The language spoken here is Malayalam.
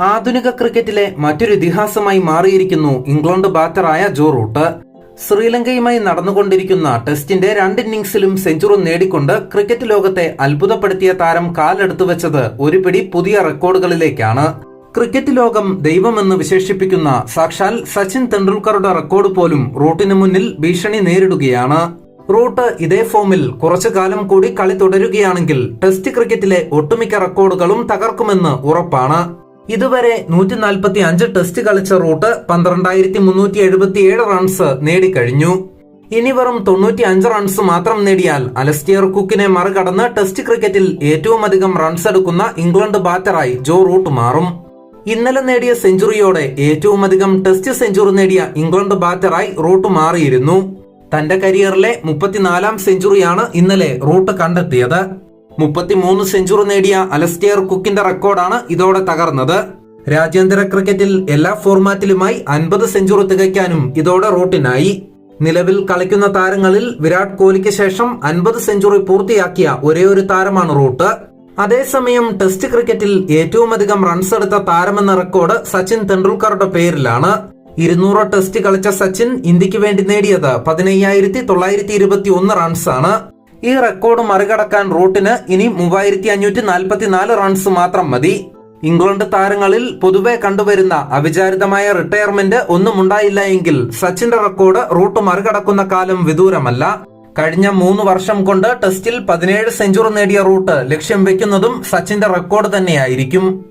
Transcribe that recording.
ആധുനിക ക്രിക്കറ്റിലെ മറ്റൊരു ഇതിഹാസമായി മാറിയിരിക്കുന്നു ഇംഗ്ലണ്ട് ബാറ്ററായ ജോ റൂട്ട്. ശ്രീലങ്കയുമായി നടന്നുകൊണ്ടിരിക്കുന്ന ടെസ്റ്റിന്റെ രണ്ട് ഇന്നിംഗ്സിലും സെഞ്ചുറി നേടിക്കൊണ്ട് ക്രിക്കറ്റ് ലോകത്തെ അത്ഭുതപ്പെടുത്തിയ താരം കാലെടുത്തു വെച്ചത് ഒരു പിടി പുതിയ റെക്കോർഡുകളിലേക്കാണ്. ക്രിക്കറ്റ് ലോകം ദൈവമെന്ന് വിശേഷിപ്പിക്കുന്ന സാക്ഷാൽ സച്ചിൻ തെണ്ടുൽക്കറുടെ റെക്കോർഡ് പോലും റൂട്ടിന് മുന്നിൽ ഭീഷണി നേരിടുകയാണ്. റൂട്ട് ഇതേ ഫോമിൽ കുറച്ചു കാലം കൂടി കളി തുടരുകയാണെങ്കിൽ ടെസ്റ്റ് ക്രിക്കറ്റിലെ ഒട്ടുമിക്ക റെക്കോർഡുകളും തകർക്കുമെന്ന് ഉറപ്പാണ്. ഇതുവരെ നൂറ്റി നാൽപ്പത്തി അഞ്ച് ടെസ്റ്റ് കളിച്ച റൂട്ട് പന്ത്രണ്ടായിരത്തി മുന്നൂറ്റി എഴുപത്തി ഏഴ് റൺസ് നേടിക്കഴിഞ്ഞു. ഇനി വെറും തൊണ്ണൂറ്റി അഞ്ച് റൺസ് മാത്രം നേടിയാൽ അലസ്റ്റിയർ കുക്കിനെ മറികടന്ന് ടെസ്റ്റ് ക്രിക്കറ്റിൽ ഏറ്റവും അധികം റൺസ് എടുക്കുന്ന ഇംഗ്ലണ്ട് ബാറ്ററായി ജോ റൂട്ട് മാറും. ഇന്നലെ നേടിയ സെഞ്ചുറിയോടെ ഏറ്റവും അധികം ടെസ്റ്റ് സെഞ്ചുറി നേടിയ ഇംഗ്ലണ്ട് ബാറ്ററായി റൂട്ട് മാറിയിരുന്നു. തന്റെ കരിയറിലെ മുപ്പത്തിനാലാം സെഞ്ചുറിയാണ് ഇന്നലെ റൂട്ട് കണ്ടെത്തിയത്. മുപ്പത്തിമൂന്ന് സെഞ്ചുറി നേടിയ അലസ്റ്റിയർ കുക്കിന്റെ റെക്കോർഡാണ് ഇതോടെ തകർന്നത്. രാജ്യാന്തര ക്രിക്കറ്റിൽ എല്ലാ ഫോർമാറ്റിലുമായി അൻപത് സെഞ്ചുറി തികയ്ക്കാനും ഇതോടെ റൂട്ടിനായി. നിലവിൽ കളിക്കുന്ന താരങ്ങളിൽ വിരാട് കോഹ്ലിക്ക് ശേഷം അൻപത് സെഞ്ചുറി പൂർത്തിയാക്കിയ ഒരേ ഒരു താരമാണ് റൂട്ട്. അതേസമയം ടെസ്റ്റ് ക്രിക്കറ്റിൽ ഏറ്റവും അധികം റൺസ് എടുത്ത താരമെന്ന റെക്കോർഡ് സച്ചിൻ തെണ്ടുൽക്കറുടെ പേരിലാണ്. ഇരുന്നൂറ് ടെസ്റ്റ് കളിച്ച സച്ചിൻ ഇന്ത്യയ്ക്ക് വേണ്ടി നേടിയത് പതിനയ്യായിരത്തി തൊള്ളായിരത്തി ഇരുപത്തി ഒന്ന് റൺസാണ് ഈ റെക്കോർഡ് മറികടക്കാൻ റൂട്ടിന് ഇനി മൂവായിരത്തി അഞ്ഞൂറ്റി നാൽപ്പത്തിനാല് റൺസ് മാത്രം മതി. ഇംഗ്ലണ്ട് താരങ്ങളിൽ പൊതുവെ കണ്ടുവരുന്ന അവിചാരിതമായ റിട്ടയർമെന്റ് ഒന്നും ഉണ്ടായില്ല എങ്കിൽ സച്ചിന്റെ റെക്കോർഡ് റൂട്ട് മറികടക്കുന്ന കാലം വിദൂരമല്ല. കഴിഞ്ഞ മൂന്ന് വർഷം കൊണ്ട് ടെസ്റ്റിൽ പതിനേഴ് സെഞ്ചുറി നേടിയ റൂട്ട് ലക്ഷ്യം വെക്കുന്നതും സച്ചിന്റെ റെക്കോർഡ് തന്നെയായിരിക്കും.